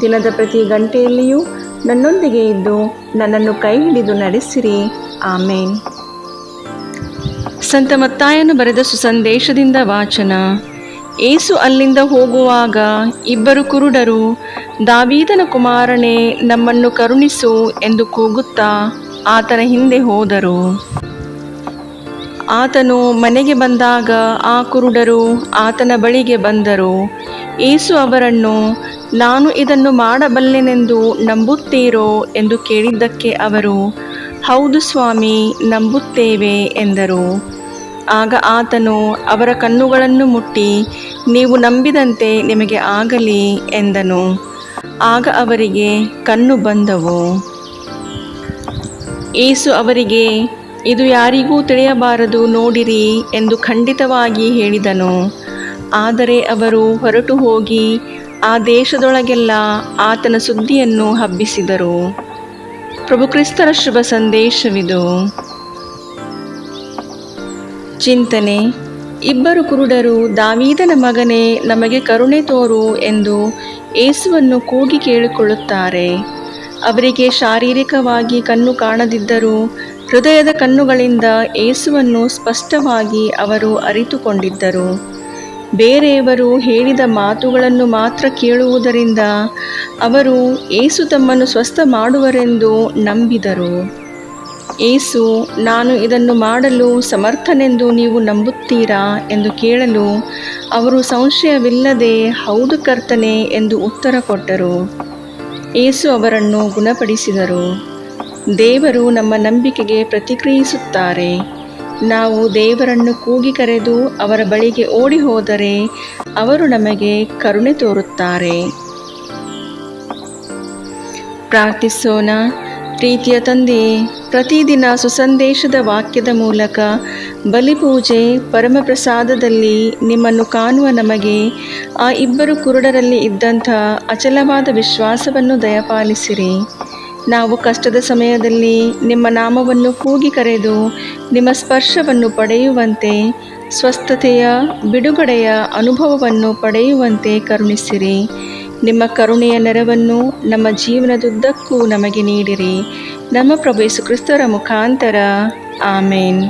ದಿನದ ಪ್ರತಿ ಗಂಟೆಯಲ್ಲಿಯೂ ನನ್ನೊಂದಿಗೆ ಇದ್ದು ನನ್ನನ್ನು ಕೈ ಹಿಡಿದು ನಡೆಸಿರಿ. ಆಮೇನ್. ಸಂತ ಮತ್ತಾಯನು ಬರೆದ ಸುಸಂದೇಶದಿಂದ ವಾಚನ. ಏಸು ಅಲ್ಲಿಂದ ಹೋಗುವಾಗ ಇಬ್ಬರು ಕುರುಡರು, ದಾವೀದನ ಕುಮಾರನೇ, ನಮ್ಮನ್ನು ಕರುಣಿಸು ಎಂದು ಕೂಗುತ್ತಾ ಆತನ ಹಿಂದೆ ಹೋದರು. ಆತನು ಮನೆಗೆ ಬಂದಾಗ ಆ ಕುರುಡರು ಆತನ ಬಳಿಗೆ ಬಂದರು. ಏಸು ಅವರನ್ನು ನಾನು ಇದನ್ನು ಮಾಡಬಲ್ಲೆನೆಂದು ನಂಬುತ್ತೀರೋ ಎಂದು ಕೇಳಿದ್ದಕ್ಕೆ ಅವರು, ಹೌದು ಸ್ವಾಮಿ, ನಂಬುತ್ತೇವೆ ಎಂದರು. ಆಗ ಆತನು, ಅವರ ಕಣ್ಣುಗಳನ್ನು ಮುಟ್ಟಿ, ನೀವು ನಂಬಿದಂತೆ ನಿಮಗೆ ಆಗಲಿ ಎಂದನು. ಆಗ ಅವರಿಗೆ, ಕಣ್ಣು ಬಂದವು ಏಸು ಅವರಿಗೆ, ಇದು ಯಾರಿಗೂ ತಿಳಿಯಬಾರದು, ನೋಡಿರಿ ಎಂದು ಖಂಡಿತವಾಗಿ ಹೇಳಿದನು. ಆದರೆ ಅವರು ಹೊರಟು ಹೋಗಿ ಆ ದೇಶದೊಳಗೆಲ್ಲ ಆತನ ಸುದ್ದಿಯನ್ನು ಹಬ್ಬಿಸಿದರು. ಪ್ರಭು ಕ್ರಿಸ್ತರ ಶುಭ ಸಂದೇಶವಿದು. ಚಿಂತನೆ, ಇಬ್ಬರು ಕುರುಡರು ದಾವೀದನ ಮಗನೇ ನಮಗೆ ಕರುಣೆ ತೋರು ಎಂದು ಏಸುವನ್ನು ಕೂಗಿ ಕೇಳಿಕೊಳ್ಳುತ್ತಾರೆ. ಅವರಿಗೆ ಶಾರೀರಿಕವಾಗಿ ಕಣ್ಣು ಕಾಣದಿದ್ದರೂ ಹೃದಯದ ಕಣ್ಣುಗಳಿಂದ ಏಸುವನ್ನು ಸ್ಪಷ್ಟವಾಗಿ ಅವರು ಅರಿತುಕೊಂಡಿದ್ದರು. ಬೇರೆಯವರು ಹೇಳಿದ ಮಾತುಗಳನ್ನು ಮಾತ್ರ ಕೇಳುವುದರಿಂದ ಅವರು ಏಸು ತಮ್ಮನ್ನು ಸ್ವಸ್ಥ ಮಾಡುವರೆಂದು ನಂಬಿದರು. ಏಸು, ನಾನು ಇದನ್ನು ಮಾಡಲು ಸಮರ್ಥನೆಂದು ನೀವು ನಂಬುತ್ತೀರಾ ಎಂದು ಕೇಳಲು ಅವರು ಸಂಶಯವಿಲ್ಲದೆ, ಹೌದು ಕರ್ತನೆ ಎಂದು ಉತ್ತರ ಕೊಟ್ಟರು. ಏಸು ಅವರನ್ನು ಗುಣಪಡಿಸಿದರು. ದೇವರು ನಮ್ಮ ನಂಬಿಕೆಗೆ ಪ್ರತಿಕ್ರಿಯಿಸುತ್ತಾರೆ. ನಾವು ದೇವರನ್ನು ಕೂಗಿ ಕರೆದು ಅವರ ಬಳಿಗೆ ಓಡಿ ಹೋದರೆ ಅವರು ನಮಗೆ ಕರುಣೆ ತೋರುತ್ತಾರೆ. ಪ್ರಾರ್ಥಿಸೋಣ. ಪ್ರೀತಿಯ ತಂದೆ, ಪ್ರತಿದಿನ ಸುಸಂದೇಶದ ವಾಕ್ಯದ ಮೂಲಕ ಬಲಿಪೂಜೆ ಪರಮಪ್ರಸಾದದಲ್ಲಿ ನಿಮ್ಮನ್ನು ಕಾಣುವ ನಮಗೆ ಆ ಇಬ್ಬರು ಕುರುಡರಲ್ಲಿ ಇದ್ದಂಥ ಅಚಲವಾದ ವಿಶ್ವಾಸವನ್ನು ದಯಪಾಲಿಸಿರಿ. ನಾವು ಕಷ್ಟದ ಸಮಯದಲ್ಲಿ ನಿಮ್ಮ ನಾಮವನ್ನು ಕೂಗಿ ಕರೆದು ನಿಮ್ಮ ಸ್ಪರ್ಶವನ್ನು ಪಡೆಯುವಂತೆ, ಸ್ವಸ್ಥತೆಯ ಬಿಡುಗಡೆಯ ಅನುಭವವನ್ನು ಪಡೆಯುವಂತೆ ಕರುಣಿಸಿರಿ. ನಿಮ್ಮ ಕರುಣೆಯ ನೆರವನ್ನು ನಮ್ಮ ಜೀವನದುದ್ದಕ್ಕೂ ನಮಗೆ ನೀಡಿರಿ. ನಮ್ಮ ಪ್ರಭು ಯೇಸು ಕ್ರಿಸ್ತರ ಮುಖಾಂತರ. ಆಮೇನ್.